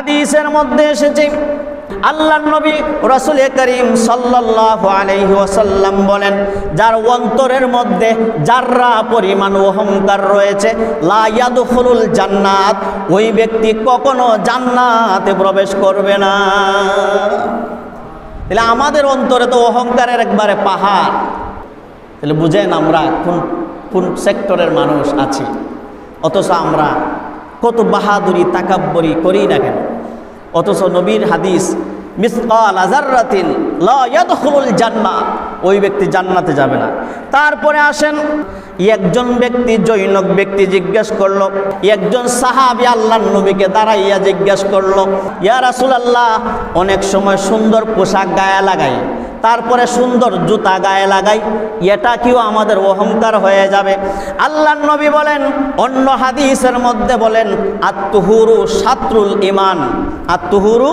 হাদিসের মধ্যে এসেছে আল্লাহ নবী রসুল করিম সাল্লাল্লাহু আলাইহি ওয়াসাল্লাম বলেন, যার অন্তরের মধ্যে যাররা পরিমাণ অহংকার রয়েছে, লা ইয়াদখুলুল জান্নাত, ওই ব্যক্তি কখনো জান্নাতে প্রবেশ করবে না। তাহলে আমাদের অন্তরে তো অহংকারের একবারে পাহাড়। তাহলে বুঝেন আমরা কোন কোন সেক্টরের মানুষ আছি, অথচ আমরা কত বাহাদুরি তাকাব্বরি করি না কেন? অথচ নবীর হাদিস, মিসকাল ওই ব্যক্তি জান্নাতে যাবে না। তারপরে আসেন, একজন ব্যক্তি জৈনক ব্যক্তি জিজ্ঞেস করল, একজন সাহাবি আল্লাহ নবীকে দাঁড়াইয়া জিজ্ঞেস করল, ইয়া রাসূলুল্লাহ অনেক সময় সুন্দর পোশাক গায়ে লাগাই। তারপরে সুন্দর জুতা গায়ে লাগাই, এটা কিও আমাদের অহংকার হয়ে যাবে। আল্লাহ নবী বলেন, অন্য হাদিসের মধ্যে বলেন, আত্মহুরু সাত্রুল ইমান আত্মহুরু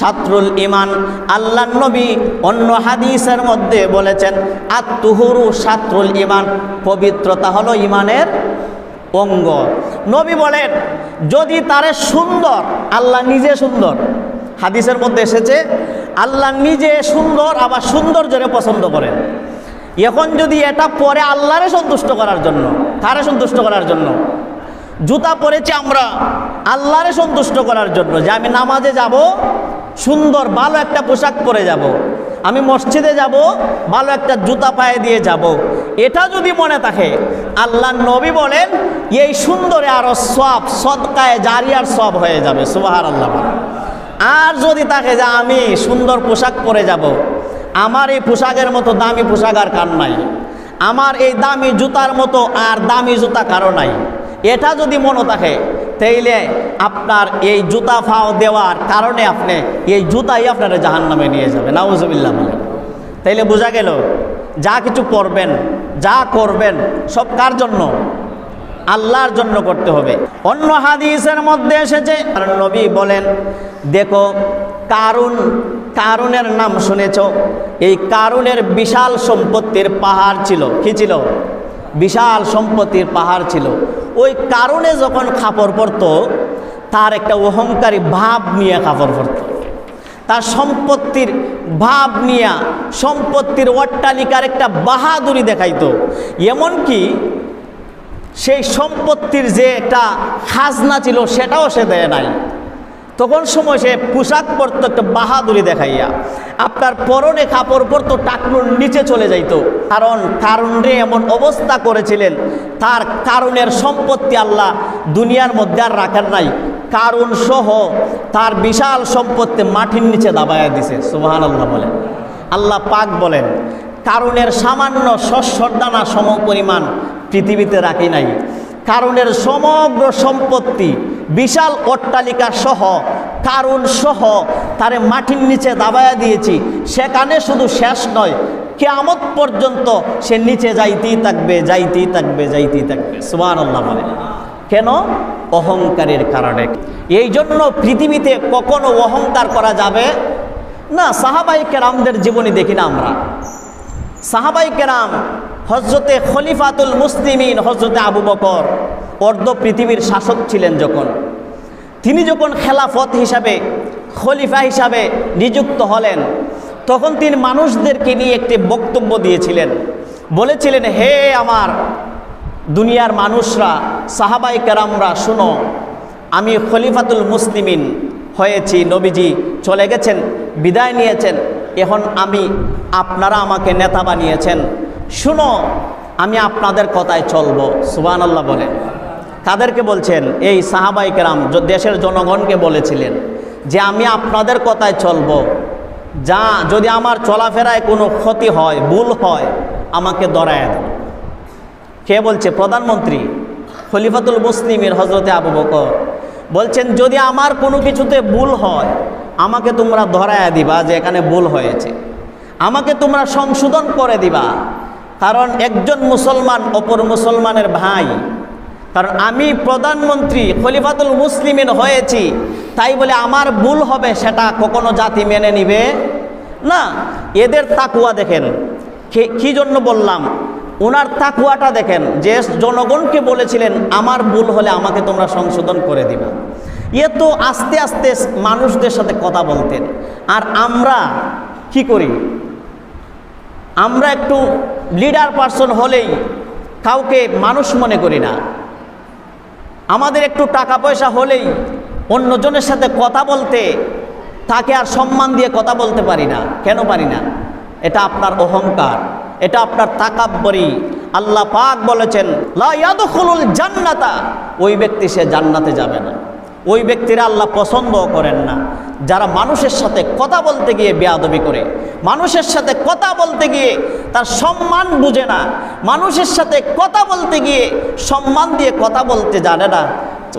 সাত্রুল ইমান আল্লাহ নবী অন্য হাদিসের মধ্যে বলেছেন, আত্মহুরু সাত্রুল ইমান পবিত্রতা হলো ইমানের অঙ্গ। নবী বলেন, যদি তারে সুন্দর, আল্লাহ নিজে সুন্দর হাদিসের মধ্যে এসেছে, আল্লাহ নিজে সুন্দর আবার সৌন্দর্যরে পছন্দ করেন এখন যদি এটা পরে আল্লাহরে সন্তুষ্ট করার জন্য তারে সন্তুষ্ট করার জন্য জুতা পরেছি আমরা, আল্লাহরে সন্তুষ্ট করার জন্য যে আমি নামাজে যাব, সুন্দর ভালো একটা পোশাক পরে যাব। আমি মসজিদে যাব, ভালো একটা জুতা পায়ে দিয়ে যাব। এটা যদি মনে থাকে, আল্লাহ নবী বলেন, এই সুন্দরে আরও সব সৎকায় জারিয়ার সব হয়ে যাবে সুবাহার আল্লাহ। আর যদি তাকে যে আমি সুন্দর পোশাক পরে যাব। আমার এই পোশাকের মতো দামি পোশাক আর কার নাই। আমার এই দামি জুতার মতো আর দামি জুতা কারও নাই। এটা যদি মনে থাকে, তাইলে আপনার এই জুতা ফাও দেওয়ার কারণে আপনি এই জুতাই আপনারা জাহান নামে নিয়ে যাবে নাউজবিল্লা বলে তাইলে বোঝা গেল, যা কিছু করবেন যা করবেন, সব কার জন্য? আল্লাহর জন্য করতে হবে। অন্য হাদিসের মধ্যে এসেছে, আর নবী বলেন, দেখো, কারুন, কারুনের নাম শুনেছ? এই কারুনের বিশাল সম্পত্তির পাহাড় ছিল। কি ছিল? বিশাল সম্পত্তির পাহাড় ছিল। ওই কারণে যখন খাপড় পরতো, তার একটা অহংকারী ভাব নিয়ে কাপড় পরতো। তার সম্পত্তির ভাব নিয়া, সম্পত্তির অট্টালিকার একটা বাহাদুরি দেখাইতো। এমনকি সেই সম্পত্তির যে একটা খাজনা ছিল সেটাও সে দেয় নাই। তখন সময় সে পোশাক পরতো একটা বাহাদুরি দেখাইয়া। আপনার পরনে কাপড় পরতো, টাকনুর নিচে চলে যাইত। কারণ কারণে এমন অবস্থা করেছিলেন, তার কারণের সম্পত্তি আল্লাহ দুনিয়ার মধ্যে আর রাখার নাই। কারণ সহ তার বিশাল সম্পত্তি মাটির নিচে দাবাইয়া দিছে সুবাহান আল্লাহ বলেন। আল্লাহ পাক বলেন কারণের সামান্য শস্যর দানা সম পরিমাণ পৃথিবীতে রাখি নাই। কারণের সমগ্র সম্পত্তি, বিশাল অট্টালিকা সহ কারণ সহ তারে মাটির নিচে দাবায়া দিয়েছি। সেখানে শুধু শেষ নয়, কেয়ামত পর্যন্ত সে নিচে যাইতেই থাকবে যাইতেই থাকবে যাইতেই থাকবে। সুমান আল্লাহ বলে। কেন? অহংকারের কারণে। এই জন্য পৃথিবীতে কখনো অহংকার করা যাবে? না সাহাবাই কেরামদের জীবনী দেখি না আমরা। সাহাবাই কেরাম হজরতে খলিফাতুল মুসলিমিন হজরতে আবু বকর, অর্ধ পৃথিবীর শাসক ছিলেন যখন। তিনি যখন খেলাফত হিসাবে, খলিফা হিসাবে নিযুক্ত হলেন, তখন তিনি মানুষদেরকে নিয়ে একটি বক্তব্য দিয়েছিলেন। বলেছিলেন, হে আমার দুনিয়ার মানুষরা, সাহাবাই কেরামরা, শুনো, আমি খলিফাতুল মুসলিমিন হয়েছি, নবীজি চলে গেছেন, বিদায় নিয়েছেন এখন আমি, আপনারা আমাকে নেতা বানিয়েছেন। শুনো, আমি আপনাদের কথায় চলবো সুবান আল্লাহ বলেন কাদেরকে বলছেন? এই সাহাবাই কেরাম দেশের জনগণকে বলেছিলেন যে আমি আপনাদের কথায় চলবো। যা, যদি আমার চলাফেরায় কোনো ক্ষতি হয়, ভুল হয়, আমাকে দরায় দেন কে বলছে? প্রধানমন্ত্রী, খলিফাতুল মুসলিমের হজরতে আবু বকর। বলছেন, যদি আমার কোনো কিছুতে ভুল হয় আমাকে তোমরা ধরায় দিবা যে এখানে ভুল হয়েছে। আমাকে তোমরা সংশোধন করে দিবা। কারণ একজন মুসলমান অপর মুসলমানের ভাই। কারণ আমি প্রধানমন্ত্রী, খলিফাতুল মুসলিমিন হয়েছি। তাই বলে আমার ভুল হবে সেটা কখনো জাতি মেনে নিবে? না, এদের তাকুয়া দেখেন। কি জন্য বললাম? ওনার তাকুয়াটা দেখেন। যে জনগণকে বলেছিলেন, আমার ভুল হলে আমাকে তোমরা সংশোধন করে দিবা। এ তো আস্তে আস্তে মানুষদের সাথে কথা বলতেন। আর আমরা কি করি? আমরা একটু লিডার পার্সন হলেই কাউকে মানুষ মনে করি না। আমাদের একটু টাকা পয়সা হলেই অন্যজনের সাথে কথা বলতে তাকে আর সম্মান দিয়ে কথা বলতে পারি না। কেন পারি না? এটা আপনার অহংকার, এটা আপনার তাকাব্বরি। আল্লাহ পাক বলেছেন, লা ইয়াদখুলুল জান্নাতা। ওই ব্যক্তি সে জান্নাতে যাবে না। ওই ব্যক্তিরা আল্লাহ পছন্দ করেন না। যারা মানুষের সাথে কথা বলতে গিয়ে বেয়াদবি করে, মানুষের সাথে কথা বলতে গিয়ে তার সম্মান বুঝে না, মানুষের সাথে কথা বলতে গিয়ে সম্মান দিয়ে কথা বলতে জানে না,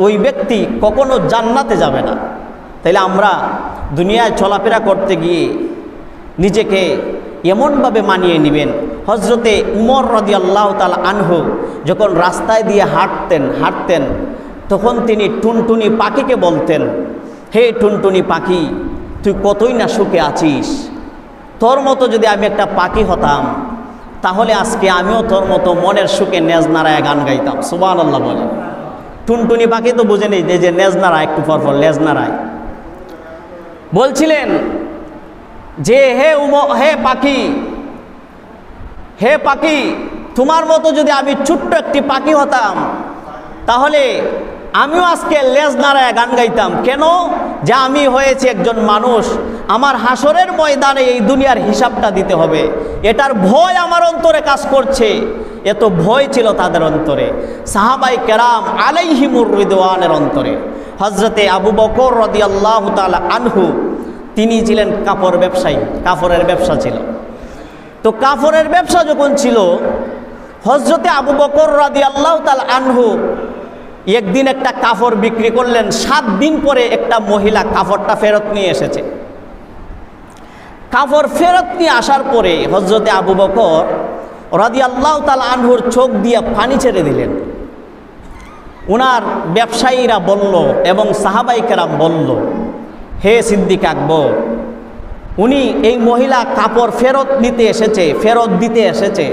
ওই ব্যক্তি কখনো জান্নাতে যাবে না। তাইলে আমরা দুনিয়ায় চলাফেরা করতে গিয়ে নিজেকে এমনভাবে মানিয়ে নেবেন। হজরতে উমর রদি আল্লাহ তাল আনহু যখন রাস্তায় দিয়ে হাঁটতেন হাঁটতেন তখন তিনি টুনটুনি পাখিকে বলতেন, হে টুনটুনি পাখি, তুই কতই না সুখে আছিস? তোর মতো যদি আমি একটা পাখি হতাম, তাহলে আজকে আমিও তোর মতো মনের সুখে নেজনারায় গান গাইতাম। সুবান আল্লাহ বলে। টুনটুনি পাখি তো বুঝে নেই যে নেজ নাড়ায় একটু পর পর লেজ নাড়ায় বলছিলেন যে, হে উম, হে পাখি হে পাখি, তোমার মতো যদি আমি ছোট্ট একটি পাখি হতাম, তাহলে আমিও আজকে লেজ নাড়ায় গান গাইতাম। কেন? যে আমি হয়েছি একজন মানুষ, আমার হাসরের ময়দানে এই দুনিয়ার হিসাবটা দিতে হবে। এটার ভয় আমার অন্তরে কাজ করছে। এত ভয় ছিল তাদের অন্তরে। সাহাবাই কেরাম আলাইহিমুর রিদওয়ানের অন্তরে। হজরতে আবু বকর রদি আল্লাহ আনহু, তিনি ছিলেন কাপড় ব্যবসায়ী কাপড়ের ব্যবসা ছিল। তো কাপড়ের ব্যবসা যখন ছিল হজরতে আবু বকর রাদি আল্লাহ তাল আনহু একদিন একটা কাপড় বিক্রি করলেন, সাত দিন পরে একটা মহিলা কাপড়টা ফেরত নিয়ে এসেছে। কাপড় ফেরত নিয়ে আসার পরে হজরতে আবু বকর রাদি আল্লাহ তাল আনহুর চোখ দিয়ে পানি ছেড়ে দিলেন। ওনার ব্যবসায়ীরা বলল এবং সাহাবাইকেরাম বলল, হে সিদ্দিক আকবর, উনি এই মহিলা কাপড় ফেরত নিতে এসেছে, ফেরত দিতে এসেছে।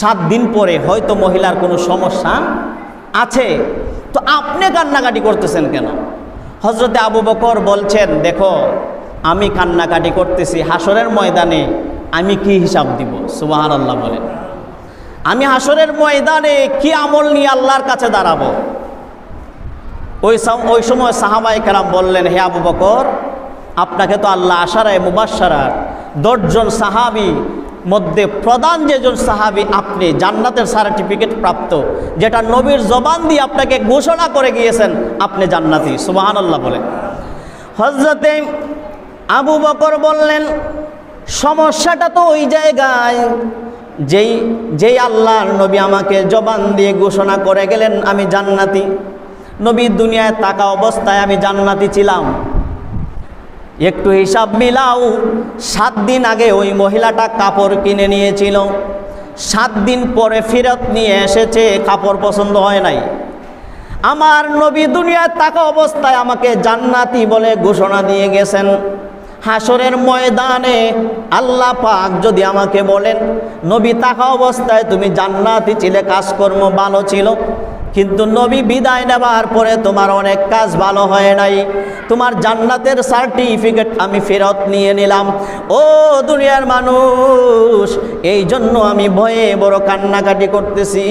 সাত দিন পরে হয়তো মহিলার কোনো সমস্যা আছে। তো আপনি কান্নাকাটি করতেছেন কেন? হজরতে আবু বকর বলছেন, দেখো, আমি কান্নাকাটি করতেছি হাসরের ময়দানে, আমি কি হিসাব দিব? সুবাহান আল্লাহ বলেন। আমি হাসরের ময়দানে কি আমল নিয়ে আল্লাহর কাছে দাঁড়াবো? ওই ওই সময় সাহাবাই কালাম বললেন, হে আবু বকর, আপনাকে তো আল্লাহ আশারায় মুবাসারার দশজন সাহাবি মধ্যে প্রধান যেজন সাহাবি, আপনি জান্নাতের সার্টিফিকেট প্রাপ্ত, যেটা নবীর জবান দিয়ে আপনাকে ঘোষণা করে গিয়েছেন, আপনি জান্নাতি। সুবাহান আল্লাহ বলে হজরতে আবু বকর বললেন, সমস্যাটা তো ওই জায়গায়, যেই যেই আল্লাহর নবী আমাকে জবান দিয়ে ঘোষণা করে গেলেন, আমি জান্নাতি। নবী দুনিয়ায় থাকা অবস্থায় আমি জান্নাতি ছিলাম। একটু হিসাব মিলাও। সাত দিন আগে ওই মহিলাটা কাপড় কিনে নিয়েছিল। সাত দিন পরে ফেরত নিয়ে এসেছে, কাপড় পছন্দ হয় নাই। আমার নবী দুনিয়ায় তাকা অবস্থায় আমাকে জান্নাতি বলে ঘোষণা দিয়ে গেছেন। হাসরের ময়দানে আল্লাহ পাক যদি আমাকে বলেন, নবী তাকা অবস্থায় তুমি জান্নাতি ছিলে, কাজকর্ম ভালো ছিল কিন্তু নবী বিদায় নেবার পরে তোমার অনেক কাজ ভালো হয় নাই। তোমার জান্নাতের সার্টিফিকেট আমি ফেরত নিয়ে নিলাম। ও দুনিয়ার মানুষ এই জন্য আমি ভয়ে বড় কান্নাকাটি করতেছি।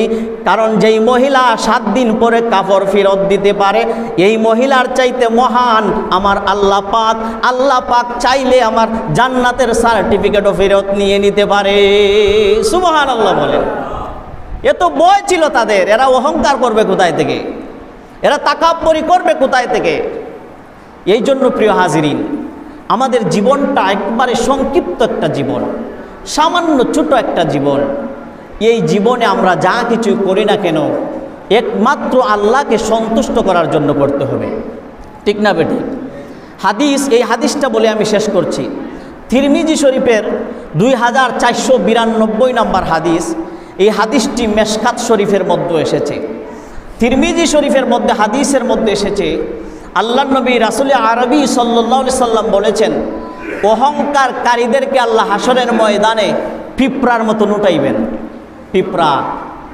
কারণ যেই মহিলা সাত দিন পরে কাপড় ফেরত দিতে পারে, এই মহিলার চাইতে মহান আমার আল্লাহ পাক। আল্লাহ পাক চাইলে আমার জান্নাতের সার্টিফিকেটও ফেরত নিয়ে নিতে পারে। সুবহান আল্লাহ বলেন। এত বয় ছিল তাদের। এরা অহংকার করবে কোথায় থেকে? এরা তাকাব্বরি করবে কোথায় থেকে? এই জন্য প্রিয় হাজিরিন, আমাদের জীবনটা একবারে সংক্ষিপ্ত একটা জীবন, সামান্য ছোট একটা জীবন। এই জীবনে আমরা যা কিছু করি না কেন, একমাত্র আল্লাহকে সন্তুষ্ট করার জন্য করতে হবে। ঠিক না বেটি? হাদিস, এই হাদিসটা বলে আমি শেষ করছি। থিরমিজি শরীফের দুই হাজার চারশো বিরানব্বই নম্বর হাদিস এই হাদিসটি মেশকাত শরীফের মধ্যে এসেছে। তিরমিজি শরীফের মধ্যে, হাদিসের মধ্যে এসেছে, আল্লাহ নবী রাসুল আরবি সাল্লি সাল্লাম বলেছেন, অহংকারকারীদেরকে আল্লাহ হাসরের ময়দানে পিঁপড়ার মতো উঠাইবেন পিঁপড়া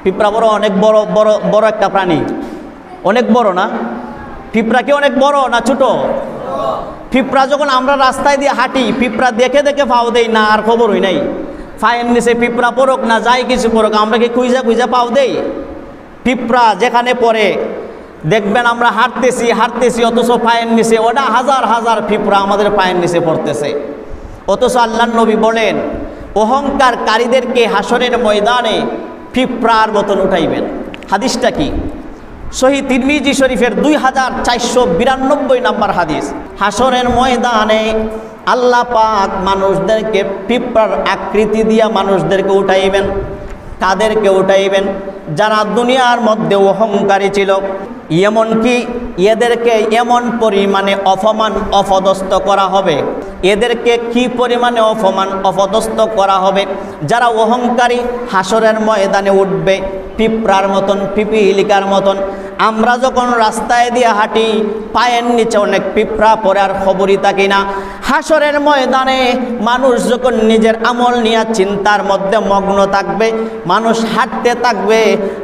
পিঁপড়া বড়, অনেক বড় বড় বড় একটা প্রাণী। অনেক বড় না? পিঁপড়া কি অনেক বড় না ছোট? পিঁপড়া যখন আমরা রাস্তায় দিয়ে হাঁটি, পিঁপড়া দেখে দেখে পাও দেই না, আর খবরই নাই। ফাইন নিচে পিঁপড়া পড়ুক না, যাই কিছু পড়ুক, আমরা কি কুইজা কুইজা পাও দেই? পিঁপড়া যেখানে পড়ে, দেখবেন আমরা হাঁটতেছি হাঁটতেছি, অথচ পায়ের নিচে ওটা হাজার হাজার পিঁপড়া আমাদের পায়ের নিচে পড়তেছে। অথচ আল্লাহ নবী বলেন, অহংকারকারীদেরকে হাসরের ময়দানে পিঁপড়ার মতন উঠাইবেন। হাদিসটা কি? সহি তিরমিজি শরীফের দুই হাজার চারশো বিরানব্বই নাম্বার হাদিস। হাসরের ময়দানে আল্লাহ পাক মানুষদেরকে পিঁপড়ার আকৃতি দিয়া মানুষদেরকে উঠাইবেন কাদেরকে উঠাইবেন। যারা দুনিয়ার মধ্যে অহংকারী ছিল, এমনকি এদেরকে এমন পরিমাণে অপমান, অপদস্থ করা হবে। এদেরকে কি পরিমাণে অপমান, অপদস্থ করা হবে? যারা অহংকারী, হাসরের ময়দানে উঠবে, পিঁপড়ার মতন, পিপিলিকার মতন। আমরা যখন রাস্তায় দিয়ে হাঁটি, পায়ের নিচে অনেক পিঁপড়া পরে আর খবরই থাকি না? হাসরের ময়দানে মানুষ যখন নিজের আমল নিয়ে চিন্তার মধ্যে মগ্ন থাকবে, মানুষ হাঁটতে থাকবে,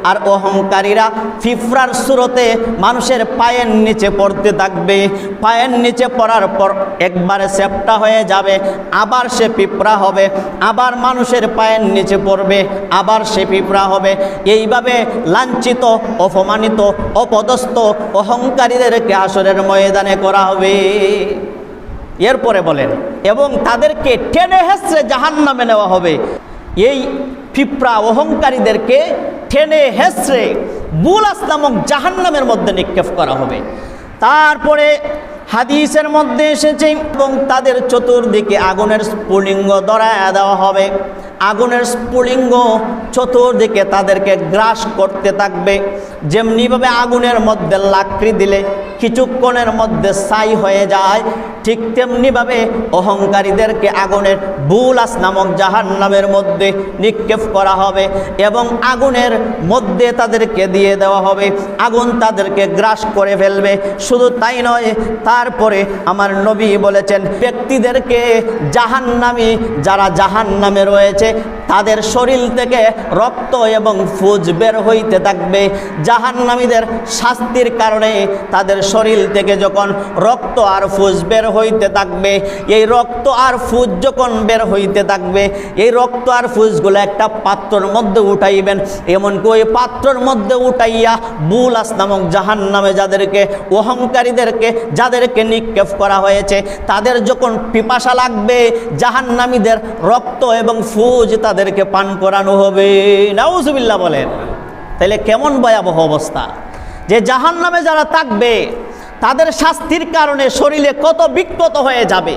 আর অহংকারীরা পিঁপড়ার সুরতে মানুষের পায়ের নিচে পড়তে থাকবে। পায়ের নিচে পড়ার পর একবারে সেপটা হয়ে যাবে, আবার সে পিঁপড়া হবে, আবার মানুষের পায়ের নিচে পড়বে, আবার সে পিঁপড়া হবে। এইভাবে লাঞ্ছিত, অপমানিত অপদস্থ অহংকারীদেরকে আসরের ময়দানে করা হবে। এরপরে বলেন, এবং তাদেরকে টেনে হেসড়ে জাহান নামে নেওয়া হবে। এই পিঁপড়া অহংকারীদেরকে টেনে হেসড়ে বুলাস নামক জাহান্নামের মধ্যে নিক্ষেপ করা হবে। তারপরে হাদিসের মধ্যে এসেছে, এবং তাদের চতুর্দিকে আগুনের স্ফুলিঙ্গ দরায় দেওয়া হবে। আগুনের স্ফুলিঙ্গ চতুর্দিকে তাদেরকে গ্রাস করতে থাকবে। যেমনিভাবে আগুনের মধ্যে লাকড়ি দিলে কিছুক্ষণের মধ্যে ছাই হয়ে যায়, ঠিক তেমনিভাবে অহংকারীদেরকে আগুনের বুলাস নামক জাহান নামের মধ্যে নিক্ষেপ করা হবে এবং আগুনের মধ্যে তাদেরকে দিয়ে দেওয়া হবে। আগুন তাদেরকে গ্রাস করে ফেলবে। শুধু তাই নয়, তারপরে আমার নবী বলেছেন, ব্যক্তিদেরকে জাহান্নামি, যারা জাহান নামে রয়েছে তাদের শরীর থেকে রক্ত এবং ফুজ বের হইতে থাকবে। জাহান্নামীদের শাস্তির কারণে তাদের শরীর থেকে যখন রক্ত আর ফুজ বের হইতে থাকবে, এই রক্ত আর ফুজ যখন বের হইতে থাকবে, এই রক্ত আর ফুজগুলো একটা পাত্রর মধ্যে উঠাইবেন। এমনকি ওই পাত্রর মধ্যে উঠাইয়া বুলাস নামক জাহান নামে যাদেরকে, অহংকারীদেরকে, যাদেরকে নিক্ষেপ করা হয়েছে, তাদের যখন পিপাসা লাগবে, জাহান্নামীদের রক্ত এবং ফুজ তাদেরকে পান করানো হবে। নাউজুবিল্লা বলেন। তাহলে কেমন ভয়াবহ অবস্থা? যে জাহান নামে যারা থাকবে, তাদের শাস্তির কারণে শরীরে কত বিক্ষত হয়ে যাবে।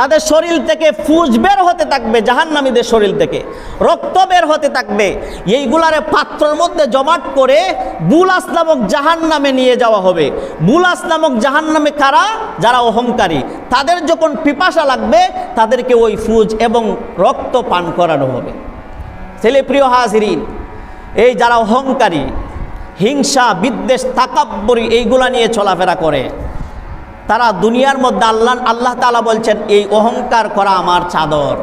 তাদের শরীর থেকে ফুজ বের হতে থাকবে, জাহান্নামীদের শরীর থেকে। রক্ত বের হতে থাকবে। এইগুলারে পাত্রর মধ্যে জমাট করে বুলাস নামক জাহান নামে নিয়ে যাওয়া হবে। বুলাস নামক জাহান নামে কারা? যারা অহংকারী। তাদের যখন পিপাসা লাগবে, তাদেরকে ওই ফুজ এবং রক্ত পান করানো হবে। ছেলে প্রিয় হাজিরিন, এই যারা অহংকারী, হিংসা, বিদ্বেষ, তাকাব্বরি, এইগুলা নিয়ে চলাফেরা করে তারা দুনিয়ার মধ্যে আল্লাহ আল্লাহ তালা বলছেন, এই অহংকার করা আমার চাদর।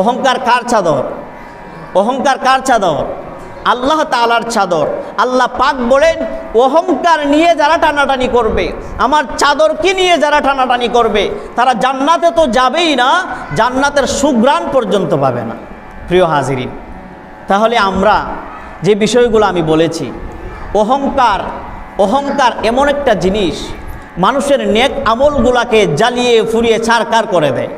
অহংকার কার চাদর? অহংকার কার চাদর? আল্লাহ তালার চাদর। আল্লাহ পাক বলেন, অহংকার নিয়ে যারা টানাটানি করবে, আমার চাদর কি নিয়ে যারা টানাটানি করবে, তারা জান্নাতে তো যাবেই না, জান্নাতের সুগ্রাণ পর্যন্ত পাবে না। প্রিয় হাজিরিন, তাহলে আমরা যে বিষয়গুলো আমি বলেছি, অহংকার অহংকার এমন একটা জিনিস মানুষের নেক আমলগুলাকে জ্বালিয়ে, ফুরিয়ে ছাড়কার করে দেয়।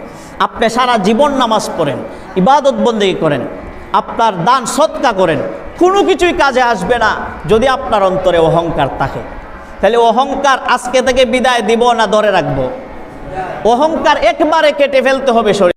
আপনি সারা জীবন নামাজ পড়েন, ইবাদত বন্দী করেন, আপনার দান সৎকা করেন, কোনো কিছুই কাজে আসবে না যদি আপনার অন্তরে অহংকার থাকে। তাহলে অহংকার আজকে থেকে বিদায় দিব না ধরে রাখব। অহংকার একবারে কেটে ফেলতে হবে শরীর